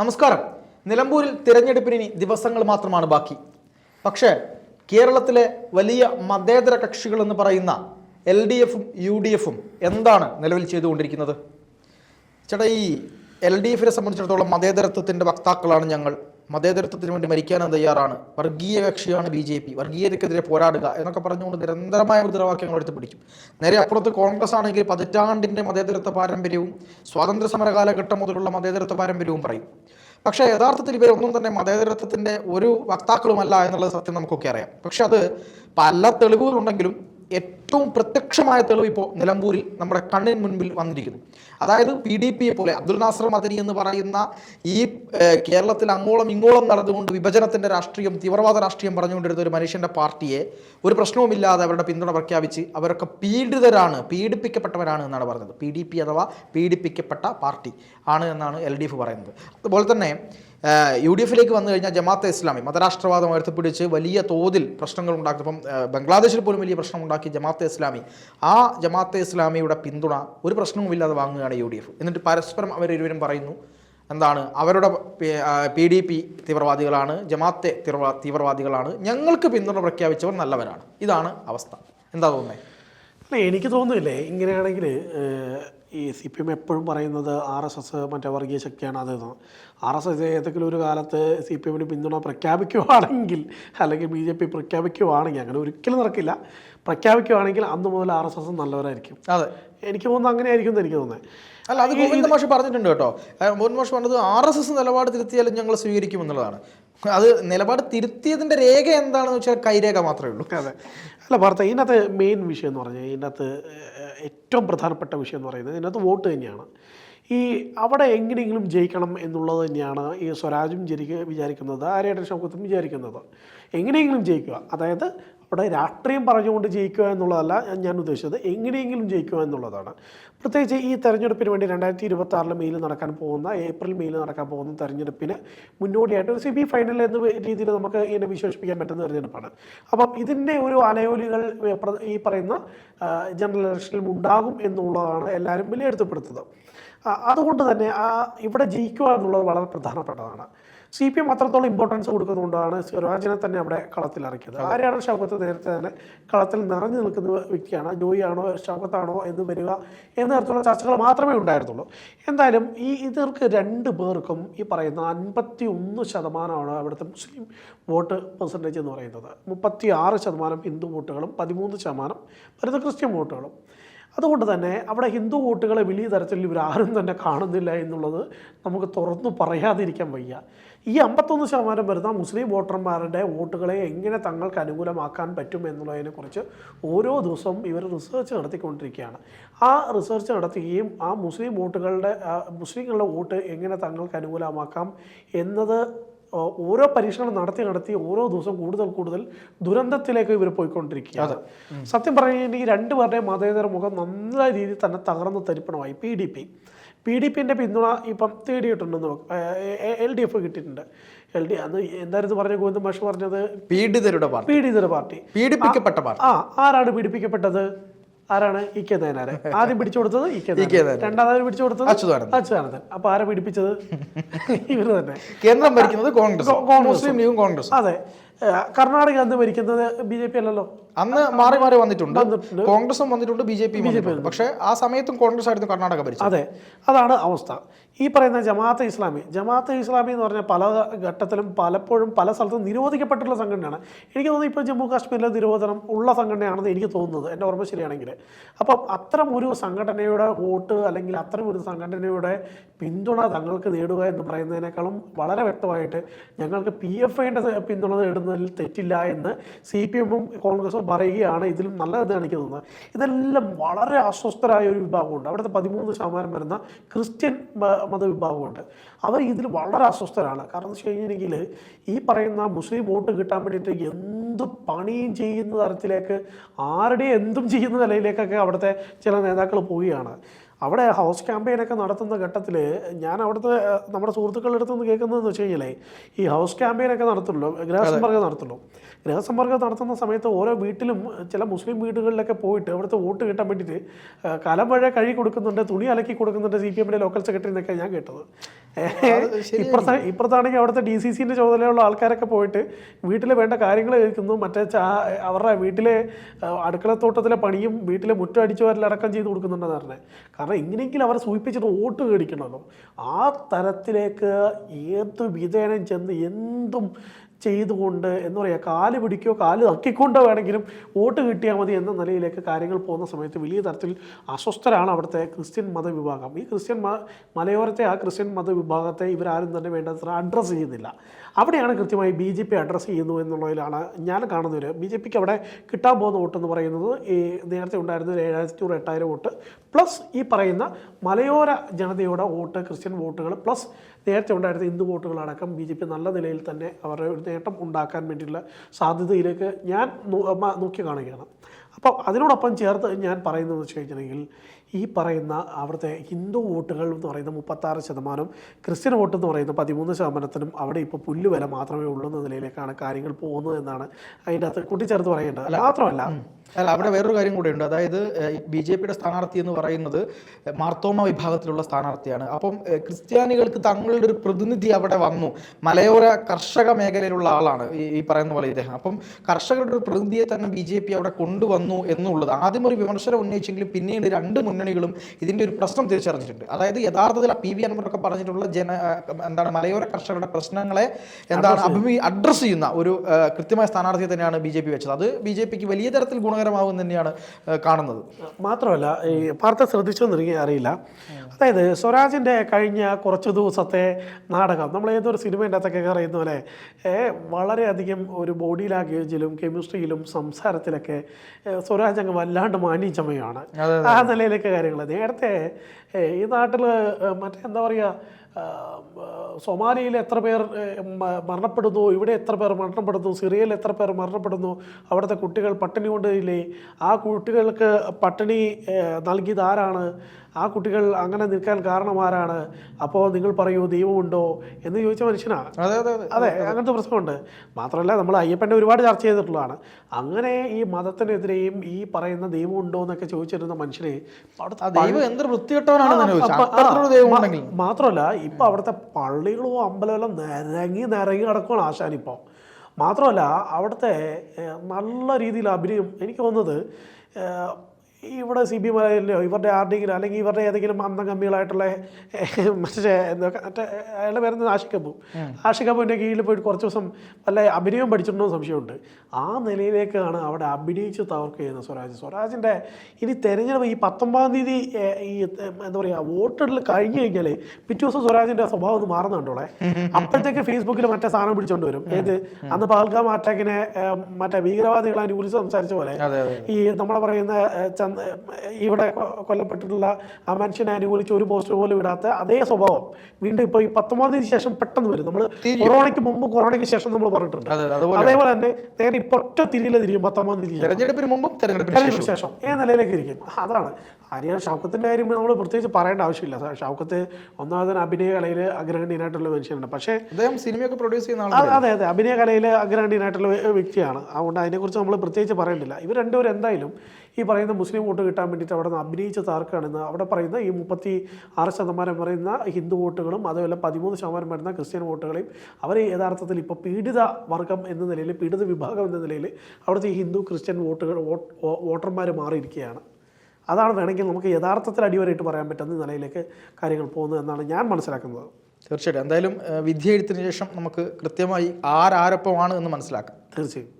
നമസ്കാരം. നിലമ്പൂരിൽ തിരഞ്ഞെടുപ്പിന് ഇനി ദിവസങ്ങൾ മാത്രമാണ് ബാക്കി. പക്ഷേ കേരളത്തിലെ വലിയ മതേതര കക്ഷികൾ എന്ന് പറയുന്ന എൽ ഡി എഫും യു ഡി എഫും എന്താണ് നിലവിൽ ചെയ്തുകൊണ്ടിരിക്കുന്നത്? ചേട്ടാ ഈ എൽ ഡി എഫിനെ സംബന്ധിച്ചിടത്തോളം മതേതരത്വത്തിന്റെ വക്താക്കളാണ് ഞങ്ങൾ. മതേതരത്വത്തിന് വേണ്ടി മരിക്കാനും തയ്യാറാണ്. വർഗീയ കക്ഷിയാണ് ബി ജെ പി. വർഗീയതയ്ക്കെതിരെ പോരാടുക എന്നൊക്കെ പറഞ്ഞുകൊണ്ട് നിരന്തരമായ മുദ്രാവാക്യങ്ങൾ എടുത്ത് പിടിക്കും. നേരെ അപ്പുറത്ത് കോൺഗ്രസ് ആണെങ്കിൽ പതിറ്റാണ്ടിന്റെ മതേതരത്വ പാരമ്പര്യവും സ്വാതന്ത്ര്യ സമര കാലഘട്ടം മുതലുള്ള മതേതരത്വ പാരമ്പര്യവും പറയും. പക്ഷേ യഥാർത്ഥത്തിൽ ഇവരൊന്നും തന്നെ മതേതരത്വത്തിന്റെ ഒരു വക്താക്കളുമല്ല എന്നുള്ളത് സത്യം നമുക്കൊക്കെ അറിയാം. പക്ഷെ അത് പല തെളിവുകളുണ്ടെങ്കിലും ഏറ്റവും പ്രത്യക്ഷമായ തെളിവ് ഇപ്പോൾ നിലമ്പൂരിൽ നമ്മുടെ കണ്ണിന് മുൻപിൽ വന്നിരിക്കുന്നു. അതായത് പി ഡി പിയെ പോലെ അബ്ദുൽ നാസർ മദനി എന്ന് പറയുന്ന ഈ കേരളത്തിൽ അങ്ങോളം ഇങ്ങോളം നടന്നുകൊണ്ട് വിഭജനത്തിന്റെ രാഷ്ട്രീയം തീവ്രവാദ രാഷ്ട്രീയം പറഞ്ഞുകൊണ്ടിരുന്ന ഒരു മനുഷ്യന്റെ പാർട്ടിയെ ഒരു പ്രശ്നവുമില്ലാതെ അവരുടെ പിന്തുണ പ്രഖ്യാപിച്ച് അവരൊക്കെ പീഡിതരാണ് പീഡിപ്പിക്കപ്പെട്ടവരാണ് എന്നാണ് പറഞ്ഞത്. പി ഡി പി അഥവാ പീഡിപ്പിക്കപ്പെട്ട പാർട്ടി ആണ് എന്നാണ് എൽ ഡി എഫ് പറയുന്നത്. അതുപോലെ തന്നെ യു ഡി എഫിലേക്ക് വന്നു കഴിഞ്ഞാൽ ജമാഅത്തെ ഇസ്ലാമി മതരാഷ്ട്രവാദം ഉയർത്തിപ്പിടിച്ച് വലിയ തോതിൽ പ്രശ്നങ്ങൾ ഉണ്ടാക്കി. ഇപ്പം ബംഗ്ലാദേശിൽ പോലും വലിയ പ്രശ്നം ഉണ്ടാക്കി ജമാഅത്തെ ഇസ്ലാമി. ആ ജമാഅത്തെ ഇസ്ലാമിയുടെ പിന്തുണ ഒരു പ്രശ്നവുമില്ലാതെ വാങ്ങുകയാണ് യു ഡി എഫ് എന്നിട്ട് പരസ്പരം അവരിരുവരും പറയുന്നു എന്താണ് അവരുടെ പി ഡി പി തീവ്രവാദികളാണ് ജമാഅത്തെ തീവ്രവാ തീവ്രവാദികളാണ് ഞങ്ങൾക്ക് പിന്തുണ പ്രഖ്യാപിച്ചവർ നല്ലവരാണ്. ഇതാണ് അവസ്ഥ. എന്താ തോന്നുന്നത് അല്ല എനിക്ക് തോന്നുന്നില്ലേ ഇങ്ങനെയാണെങ്കിൽ ഈ സി പി എം എപ്പോഴും പറയുന്നത് ആർ എസ് എസ് മറ്റേ വർഗീയ ശക്തിയാണ് അതെന്ന്. ആർ എസ് എസ് ഏതെങ്കിലും ഒരു കാലത്ത് സി പി എമ്മിന് പിന്തുണ പ്രഖ്യാപിക്കുവാണെങ്കിൽ അല്ലെങ്കിൽ ബി ജെ പി പ്രഖ്യാപിക്കുവാണെങ്കിൽ അങ്ങനെ ഒരിക്കലും നടക്കില്ല. പ്രഖ്യാപിക്കുവാണെങ്കിൽ അന്ന് മുതൽ ആർ എസ് എസ് നല്ലവരായിരിക്കും. അതെ. എനിക്ക് തോന്നുന്നത് അങ്ങനെ ആയിരിക്കും എന്ന് എനിക്ക് തോന്നുന്നത്. അല്ല അത് ഗോവിന്ദ മാഷ് പറഞ്ഞിട്ടുണ്ട് കേട്ടോ. ഗോവിന്ദ മാഷ് പറഞ്ഞത് ആർ എസ് എസ് നിലപാട് തിരുത്തിയാലും ഞങ്ങൾ സ്വീകരിക്കും എന്നുള്ളതാണ്. അത് നിലപാട് തിരുത്തിയതിന്റെ രേഖ എന്താണെന്ന് വെച്ചാൽ കൈരേഖ മാത്രമേ ഉള്ളൂ. അതെ. അല്ല വാർത്ത ഇതിനകത്ത് മെയിൻ വിഷയം എന്ന് പറഞ്ഞാൽ ഇതിനകത്ത് ഏറ്റവും പ്രധാനപ്പെട്ട വിഷയം എന്ന് പറയുന്നത് ഇതിനകത്ത് വോട്ട് തന്നെയാണ്. ഈ അവിടെ എങ്ങനെയെങ്കിലും ജയിക്കണം എന്നുള്ളത് തന്നെയാണ് ഈ സ്വരാജും ജനിക്ക വിചാരിക്കുന്നത് ആര്യാടൻ ഷൗക്കത്തും വിചാരിക്കുന്നത്. എങ്ങനെയെങ്കിലും ജയിക്കുക. അതായത് അവിടെ രാഷ്ട്രീയം പറഞ്ഞുകൊണ്ട് ജയിക്കുക എന്നുള്ളതല്ല ഞാൻ ഉദ്ദേശിച്ചത്. എങ്ങനെയെങ്കിലും ജയിക്കുക എന്നുള്ളതാണ്. പ്രത്യേകിച്ച് ഈ തെരഞ്ഞെടുപ്പിന് വേണ്ടി രണ്ടായിരത്തി ഇരുപത്തി ആറിൽ മെയിൽ നടക്കാൻ പോകുന്ന ഏപ്രിൽ മെയിൽ നടക്കാൻ പോകുന്ന തെരഞ്ഞെടുപ്പിന് മുന്നോടിയായിട്ട് ഒരു സെമി ഫൈനൽ എന്ന രീതിയിൽ നമുക്ക് ഇതിനെ വിശേഷിപ്പിക്കാൻ പറ്റുന്ന തെരഞ്ഞെടുപ്പാണ്. അപ്പം ഇതിന്റെ ഒരു അലയോലികൾ ഈ പറയുന്ന ജനറൽ ഇലക്ഷനിൽ ഉണ്ടാകും എന്നുള്ളതാണ് എല്ലാവരും വിലയിരുത്തപ്പെടുത്തുന്നത് ആ, അതുകൊണ്ട് തന്നെ ആ ഇവിടെ ജയിക്കുക എന്നുള്ളത് വളരെ പ്രധാനപ്പെട്ടതാണ്. സി പി എം അത്രത്തോളം ഇമ്പോർട്ടൻസ് കൊടുക്കുന്നതുകൊണ്ടാണ് സ്വരാജിനെ തന്നെ അവിടെ കളത്തിൽ ഇറക്കിയത്. ആരെയാണ് ഷൗക്കത്ത് നേരത്തെ തന്നെ കളത്തിൽ നിറഞ്ഞു നിൽക്കുന്ന വ്യക്തിയാണ്? ജോയി ആണോ ഷൗക്കത്താണോ എന്ന് വരിക എന്ന തരത്തിലുള്ള ചർച്ചകൾ മാത്രമേ ഉണ്ടായിരുന്നുള്ളൂ. എന്തായാലും ഈ ഇതർക്ക് രണ്ട് പേർക്കും ഈ പറയുന്ന അൻപത്തി ഒന്ന് ശതമാനമാണ് അവിടുത്തെ മുസ്ലിം വോട്ട് പെർസെന്റേജ് എന്ന് പറയുന്നത്. മുപ്പത്തി ആറ് ശതമാനം ഹിന്ദു വോട്ടുകളും പതിമൂന്ന് ശതമാനം വരുന്ന ക്രിസ്ത്യൻ വോട്ടുകളും. അതുകൊണ്ട് തന്നെ അവിടെ ഹിന്ദു വോട്ടുകളെ വലിയ തരത്തിൽ ഇവരാരും തന്നെ കാണുന്നില്ല എന്നുള്ളത് നമുക്ക് തുറന്നു പറയാതിരിക്കാൻ വയ്യ. ഈ അമ്പത്തൊന്ന് ശതമാനം വരുന്ന മുസ്ലിം വോട്ടർമാരുടെ വോട്ടുകളെ എങ്ങനെ തങ്ങൾക്ക് അനുകൂലമാക്കാൻ പറ്റും എന്നുള്ളതിനെക്കുറിച്ച് ഓരോ ദിവസവും ഇവർ റിസർച്ച് നടത്തിക്കൊണ്ടിരിക്കുകയാണ്. ആ റിസർച്ച് നടത്തുകയും ആ മുസ്ലിം വോട്ടുകളുടെ മുസ്ലിങ്ങളുടെ വോട്ട് എങ്ങനെ തങ്ങൾക്ക് അനുകൂലമാക്കാം എന്നത് ഓരോ പരീക്ഷണം നടത്തി നടത്തി ഓരോ ദിവസം കൂടുതൽ കൂടുതൽ ദുരന്തത്തിലേക്ക് ഇവർ പോയിക്കൊണ്ടിരിക്കുകയാണ്. സത്യം പറയുകയാണെങ്കിൽ ഈ രണ്ടുപേരുടെയും മതേതര മുഖം നല്ല രീതിയിൽ തന്നെ തകർന്ന് തരിപ്പണമായി. P D P P D പിന്റെ പിന്തുണ ഇപ്പം തേടിയിട്ടുണ്ടെന്ന് എൽ ഡി എഫ് കിട്ടിയിട്ടുണ്ട്. എൽ ഡി അന്ന് എന്തായിരുന്നു പറഞ്ഞ ഗോവിന്ദ മാഷ് പറഞ്ഞത്? പീഡിതരുടെ പാർട്ടി. പീഡിതര പാർട്ടി. പീഡിപ്പിക്കപ്പെട്ട പാർട്ടി. ആ ആരാണ് പീഡിപ്പിക്കപ്പെട്ടത്? ആരാണ്? E K നയനാരെ. ആദ്യം പിടിച്ചു കൊടുത്തത് ഇ കെ രണ്ടാമതായി പിടിച്ചു കൊടുത്തത് അച്യുതാനന്ദൻ. അച്യുതാനന്ദൻ. അപ്പൊ ആരെ പിടിപ്പിച്ചത്? ഇവർ തന്നെ. കേന്ദ്രം ഭരിക്കുന്നത് കോൺഗ്രസ്. മുസ്ലിം ലീഗും കോൺഗ്രസ്. അതെ. കർണാടക അന്ന് ഭരിക്കുന്നത് ബി ജെ പി അല്ലല്ലോ. അന്ന് മാറി മാറി വന്നിട്ടുണ്ട്. കോൺഗ്രസും വന്നിട്ടുണ്ട് ബി ജെ വന്നിട്ടുണ്ട്. പക്ഷേ ആ സമയത്തും കോൺഗ്രസ് ആയിരുന്നു കർണാടക ഭരിച്ചത്. അതെ അതാണ് അവസ്ഥ. ഈ പറയുന്ന ജമാഅത്തെ ഇസ്ലാമി ജമാഅത്തെ ഇസ്ലാമി എന്ന് പറഞ്ഞാൽ പല ഘട്ടത്തിലും പലപ്പോഴും പല സ്ഥലത്തും നിരോധിക്കപ്പെട്ടിട്ടുള്ള സംഘടനയാണ്. എനിക്ക് തോന്നുന്നു ഇപ്പോൾ ജമ്മു കാശ്മീരിലെ നിരോധനം ഉള്ള സംഘടനയാണെന്ന് എനിക്ക് തോന്നുന്നത്. എന്റെ ഓർമ്മ ശരിയാണെങ്കിൽ. അപ്പം അത്തരം ഒരു സംഘടനയുടെ വോട്ട് അല്ലെങ്കിൽ അത്തരം ഒരു സംഘടനയുടെ പിന്തുണ തങ്ങൾക്ക് നേടുക എന്ന് പറയുന്നതിനേക്കാളും വളരെ വ്യക്തമായിട്ട് ഞങ്ങൾക്ക് പി എഫ് ഐന്റെ പിന്തുണ നേടുന്നതിൽ തെറ്റില്ല എന്ന് സി പി എമ്മും കോൺഗ്രസും പറയുകയാണ്. ഇതിലും നല്ലതെന്ന് എനിക്ക് തോന്നുന്നത്. ഇതെല്ലാം വളരെ അസ്വസ്ഥരായ ഒരു വിഭാഗമുണ്ട്. അവിടുത്തെ പതിമൂന്ന് ശതമാനം വരുന്ന ക്രിസ്ത്യൻ മതവിഭാഗമുണ്ട് അവർ ഇതിൽ വളരെ അസ്വസ്ഥരാണ്. കാരണം വെച്ച് കഴിഞ്ഞിട്ടുണ്ടെങ്കിൽ ഈ പറയുന്ന മുസ്ലിം വോട്ട് കിട്ടാൻ വേണ്ടിയിട്ട് എന്ത് പണിയും ചെയ്യുന്ന തരത്തിലേക്ക് ആരുടെയും എന്തും ചെയ്യുന്ന നിലയിലേക്കൊക്കെ അവിടുത്തെ ചില നേതാക്കൾ പോവുകയാണ്. അവിടെ ഹൗസ് ക്യാമ്പയിനൊക്കെ നടത്തുന്ന ഘട്ടത്തിൽ ഞാൻ അവിടുത്തെ നമ്മുടെ സുഹൃത്തുക്കളുടെ അടുത്ത് നിന്ന് കേൾക്കുന്നതെന്ന് വെച്ച് കഴിഞ്ഞാലേ ഈ ഹൗസ് ക്യാമ്പയിനൊക്കെ നടത്തുള്ളൂ ഗൃഹസമ്പർക്കം നടത്തുള്ളൂ ഗൃഹസമ്പർക്കം നടത്തുന്ന സമയത്ത് ഓരോ വീട്ടിലും ചില മുസ്ലിം വീടുകളിലൊക്കെ പോയിട്ട് അവിടുത്തെ വോട്ട് കിട്ടാൻ വേണ്ടിയിട്ട് കലം വഴ കഴുകി കൊടുക്കുന്നുണ്ട് തുണി അലക്കി കൊടുക്കുന്നുണ്ട് സി പി എമ്മിന്റെ ലോക്കൽ സെക്രട്ടറി എന്നൊക്കെ ഞാൻ കേട്ടത്. ഇപ്പുറത്തെ ഇപ്പുറത്താണെങ്കിൽ അവിടുത്തെ ഡി സി സിന്റെ ചുമതലയുള്ള ആൾക്കാരൊക്കെ പോയിട്ട് വീട്ടിൽ വേണ്ട കാര്യങ്ങൾ കേൾക്കുന്നു. മറ്റേ ചാ അവരുടെ വീട്ടിലെ അടുക്കളത്തോട്ടത്തിലെ പണിയും വീട്ടിലെ മുറ്റം അടിച്ചു വരലടക്കം ചെയ്ത് കൊടുക്കുന്നുണ്ടെന്ന് പറഞ്ഞത് കാരണം എങ്ങനെയെങ്കിലും അവരെ സൂചിപ്പിച്ചിട്ട് വോട്ട് മേടിക്കണമല്ലോ. ആ തരത്തിലേക്ക് ഏത് വിധേനം ചെന്ന് എന്തും ചെയ്തുകൊണ്ട് എന്ന് പറയുക കാൽ പിടിക്കോ കാൽ തക്കിക്കൊണ്ടോ വേണമെങ്കിലും വോട്ട് കിട്ടിയാൽ മതി എന്ന നിലയിലേക്ക് കാര്യങ്ങൾ പോകുന്ന സമയത്ത് വലിയ തരത്തിൽ അസ്വസ്ഥരാണ് അവിടുത്തെ ക്രിസ്ത്യൻ മതവിഭാഗം. ഈ ക്രിസ്ത്യൻ മലയോരത്തെ ആ ക്രിസ്ത്യൻ മതവിഭാഗത്തെ ഇവരാരും തന്നെ വേണ്ടത്ര അഡ്രസ്സ് ചെയ്യുന്നില്ല. അവിടെയാണ് കൃത്യമായി ബി ജെ പി അഡ്രസ്സ് ചെയ്യുന്നു എന്നുള്ളതിലാണ് ഞാൻ കാണുന്നൊരു ബി ജെ പിക്ക് അവിടെ കിട്ടാൻ പോകുന്ന വോട്ട് എന്ന് പറയുന്നത് ഈ നേരത്തെ ഉണ്ടായിരുന്ന ഒരു ഏഴായിരത്തി എട്ടായിരം വോട്ട്. പ്ലസ് ഈ പറയുന്ന മലയോര ജനതയുടെ വോട്ട് ക്രിസ്ത്യൻ വോട്ടുകൾ പ്ലസ് നേരത്തെ ഉണ്ടായിരുന്ന ഹിന്ദു വോട്ടുകളടക്കം ബി ജെ പി നല്ല നിലയിൽ തന്നെ അവരുടെ ഒരു നേട്ടം ഉണ്ടാക്കാൻ വേണ്ടിയിട്ടുള്ള സാധ്യതയിലേക്ക് ഞാൻ നോക്കി കാണുകയാണ്. അപ്പം അതിനോടൊപ്പം ചേർത്ത് ഞാൻ പറയുന്നത് വെച്ച് കഴിഞ്ഞിട്ടുണ്ടെങ്കിൽ ഈ പറയുന്ന അവിടുത്തെ ഹിന്ദു വോട്ടുകൾ എന്ന് പറയുന്ന മുപ്പത്താറ് ശതമാനം ക്രിസ്ത്യൻ വോട്ട് എന്ന് പറയുന്ന പതിമൂന്ന് ശതമാനത്തിനും അവിടെ ഇപ്പോൾ പുല്ല് വില മാത്രമേ ഉള്ളൂ എന്ന നിലയിലേക്കാണ് കാര്യങ്ങൾ പോകുന്നത് എന്നാണ് അതിന്റെ അകത്ത് കൂട്ടിച്ചേർത്ത് പറയേണ്ടത്. മാത്രമല്ല അല്ല അവിടെ വേറൊരു കാര്യം കൂടെയുണ്ട് അതായത് ബി ജെ പിയുടെ സ്ഥാനാർത്ഥി എന്ന് പറയുന്നത് മാർത്തോമ വിഭാഗത്തിലുള്ള സ്ഥാനാർത്ഥിയാണ്. അപ്പം ക്രിസ്ത്യാനികൾക്ക് തങ്ങളുടെ ഒരു പ്രതിനിധി അവിടെ വന്നു. മലയോര കർഷക മേഖലയിലുള്ള ആളാണ് ഈ പറയുന്ന പോലെ ഇദ്ദേഹം. അപ്പം കർഷകരുടെ ഒരു പ്രതിനിധിയെ തന്നെ ബി ജെ പി അവിടെ കൊണ്ടുവന്നു എന്നുള്ളത് ആദ്യം ഒരു വിമർശനം ഉന്നയിച്ചെങ്കിലും പിന്നീട് രണ്ട് മുന്നണികളും ഇതിന്റെ ഒരു പ്രശ്നം തിരിച്ചറിഞ്ഞിട്ടുണ്ട്. അതായത് യഥാർത്ഥത്തിൽ പി വി അൻവറൊക്കെ പറഞ്ഞിട്ടുള്ള ജന എന്താണ് മലയോര കർഷകരുടെ പ്രശ്നങ്ങളെ എന്താണ് അഭിമി അഡ്രസ്സ് ചെയ്യുന്ന ഒരു കൃത്യമായ സ്ഥാനാർത്ഥിയെ തന്നെയാണ് ബി ജെ പി വെച്ചത്. അത് ബി ജെ പിക്ക് വലിയ തരത്തിൽ ഗുണകരമാകും തന്നെയാണ് കാണുന്നത്. മാത്രമല്ല ഈ വാർത്ത ശ്രദ്ധിച്ചെന്നിരിക്കുക അറിയില്ല. അതായത് സ്വരാജിന്റെ കഴിഞ്ഞ കുറച്ച് ദിവസത്തെ നാടകം നമ്മൾ ഏതൊരു സിനിമേന്റെ അകത്തൊക്കെ അറിയുന്ന പോലെ വളരെയധികം ഒരു ബോഡി ലാംഗ്വേജിലും കെമിസ്ട്രിയിലും സംസാരത്തിലൊക്കെ സ്വരാജ് അങ്ങ് വല്ലാണ്ട് മാനിച്ചമയാണ് ആ നിലയിലൊക്കെ കാര്യങ്ങൾ. നേരത്തെ ഈ നാട്ടിൽ മറ്റേ എന്താ പറയുക ആ, എത്ര പേർ മരണപ്പെടുന്നു ഇവിടെ എത്ര പേർ മരണപ്പെടുന്നു സിറിയയിൽ എത്ര പേർ മരണപ്പെടുന്നു അവിടുത്തെ കുട്ടികൾ പട്ടിണി കൊണ്ടില്ലേ ആ കുട്ടികൾക്ക് പട്ടിണി നൽകിയത് ആരാണ്? ആ കുട്ടികൾ അങ്ങനെ നിൽക്കാൻ കാരണം ആരാണ് അപ്പോൾ നിങ്ങൾ പറയൂ ദൈവമുണ്ടോ? എന്ന് ചോദിച്ച മനുഷ്യനാണ്. അതെ അതെ അതെ. അങ്ങനത്തെ പ്രശ്നമുണ്ട്. മാത്രമല്ല നമ്മൾ അയ്യപ്പന്റെ ഒരുപാട് ചർച്ച ചെയ്തിട്ടുള്ളതാണ്. അങ്ങനെ ഈ മതത്തിനെതിരെയും ഈ പറയുന്ന ദൈവമുണ്ടോ എന്നൊക്കെ ചോദിച്ചിരുന്ന മനുഷ്യനെ മാത്രമല്ല ഇപ്പം അവിടുത്തെ പള്ളികളും അമ്പലമെല്ലാം നിരങ്ങി നിരങ്ങി കിടക്കുകയാണ് ആശാൻ ഇപ്പോൾ മാത്രമല്ല അവിടുത്തെ നല്ല രീതിയിൽ അഭിനയം എനിക്ക് തോന്നുന്നത് ഇവിടെ സി ബി മലയിലോ ഇവരുടെ ആരുടെയെങ്കിലും അല്ലെങ്കിൽ ഇവരുടെ ഏതെങ്കിലും അന്തംഗമ്മികളായിട്ടുള്ള കമ്മികളായിട്ടുള്ള മറ്റേ എന്താ മറ്റേ അയാളുടെ പേരുന്നത് ആഷിക്കപ്പു. ആഷിക്കപ്പുവിന്റെ കീഴിൽ പോയിട്ട് കുറച്ച് ദിവസം വല്ല അഭിനയം പഠിച്ചിട്ടുണ്ടോ സംശയമുണ്ട്. ആ നിലയിലേക്കാണ് അവിടെ അഭിനയിച്ച് തവർക്ക് ചെയ്യുന്നത് സ്വരാജ്. സ്വരാജിന്റെ ഇനി തെരഞ്ഞെടുപ്പ് ഈ പത്തൊമ്പതാം തീയതി ഈ എന്താ പറയുക വോട്ടെടുപ്പിൽ കഴിഞ്ഞു കഴിഞ്ഞാൽ പിറ്റേ ദിവസം സ്വരാജിന്റെ സ്വഭാവം ഒന്ന് മാറുന്നുണ്ടോളെ. അപ്പോഴത്തേക്ക് ഫേസ്ബുക്കിൽ മറ്റേ സാധനം പിടിച്ചോണ്ട് വരും. ഏത്? അന്ന് പാൽഗാം അറ്റാക്കിനെ മറ്റേ ഭീകരവാദികളെ അനുകൂലിച്ച് സംസാരിച്ച പോലെ ഈ നമ്മളെ പറയുന്ന ഇവിടെ കൊല്ലപ്പെട്ടിട്ടുള്ള ആ മനുഷ്യനെ അനുകൂലിച്ച് ഒരു പോസ്റ്റർ പോലും ഇടാത്ത അതേ സ്വഭാവം. വീണ്ടും ഇപ്പോൾ ഈ പത്തൊമ്പതാം തീയതി ശേഷം പെട്ടെന്ന് വരും. നമ്മൾ കൊറോണയ്ക്ക് മുമ്പ് കൊറോണയ്ക്ക് ശേഷം നമ്മൾ പറഞ്ഞിട്ടുണ്ട്. അതെ അതേപോലെ. തന്നെ നേരെ ഇപ്പൊ ഒറ്റ തിരിയില്ല തിരിയും പത്തൊമ്പതാം തീയതി തെരഞ്ഞെടുപ്പിന് മുമ്പും തെരഞ്ഞെടുപ്പിന് ശേഷം. ഏ നിലയിലേക്ക് ഇരിക്കും? അതാണ്. ആര്യ ഷൗക്കത്തിന്റെ കാര്യം നമ്മൾ പ്രത്യേകിച്ച് പറയേണ്ട ആവശ്യമില്ല. ഷൗക്കത്ത് ഒന്നാമതൻ അഭിനയ കലയിൽ അഗ്രഹണീയനായിട്ടുള്ള മനുഷ്യനാണ്. പക്ഷേ അദ്ദേഹം സിനിമയൊക്കെ പ്രൊഡ്യൂസ് ചെയ്യുന്ന ആളാണ്. അതെ അതെ. അഭിനയ കലയിൽ അഗ്രഹണീയനായിട്ടുള്ള വ്യക്തിയാണ്. അതുകൊണ്ട് അതിനെക്കുറിച്ച് നമ്മൾ പ്രത്യേകിച്ച് പറയേണ്ടില്ല. ഇവർ രണ്ടുപേരും എന്തായാലും ഈ പറയുന്ന മുസ്ലിം വോട്ട് കിട്ടാൻ വേണ്ടിയിട്ട് അവിടെ നിന്ന് അഭിനയിച്ച താർക്കാണെന്ന് അവിടെ പറയുന്ന ഈ മുപ്പത്തി ആറ് ശതമാനം പറയുന്ന ഹിന്ദു വോട്ടുകളും അതുപോലെ പതിമൂന്ന് ശതമാനം വരുന്ന ക്രിസ്ത്യൻ വോട്ടുകളെയും അവർ യഥാർത്ഥത്തിൽ ഇപ്പോൾ പീഡിത വർഗം എന്ന നിലയിൽ പീഡിത വിഭാഗം എന്ന നിലയിൽ അവിടുത്തെ ഈ ഹിന്ദു ക്രിസ്ത്യൻ വോട്ടുകൾ വോട്ടർമാർ മാറിയിരിക്കുകയാണ്. അതാണ് വേണമെങ്കിൽ നമുക്ക് യഥാർത്ഥത്തിൽ അടിവരായിട്ട് പറയാൻ പറ്റുന്ന നിലയിലേക്ക് കാര്യങ്ങൾ പോകുന്നത് എന്നാണ് ഞാൻ മനസ്സിലാക്കുന്നത്. തീർച്ചയായിട്ടും. എന്തായാലും വിദ്യ എഴുത്തിന് ശേഷം നമുക്ക് കൃത്യമായി ആരാരൊപ്പമാണ് എന്ന് മനസ്സിലാക്കാം. തീർച്ചയായും.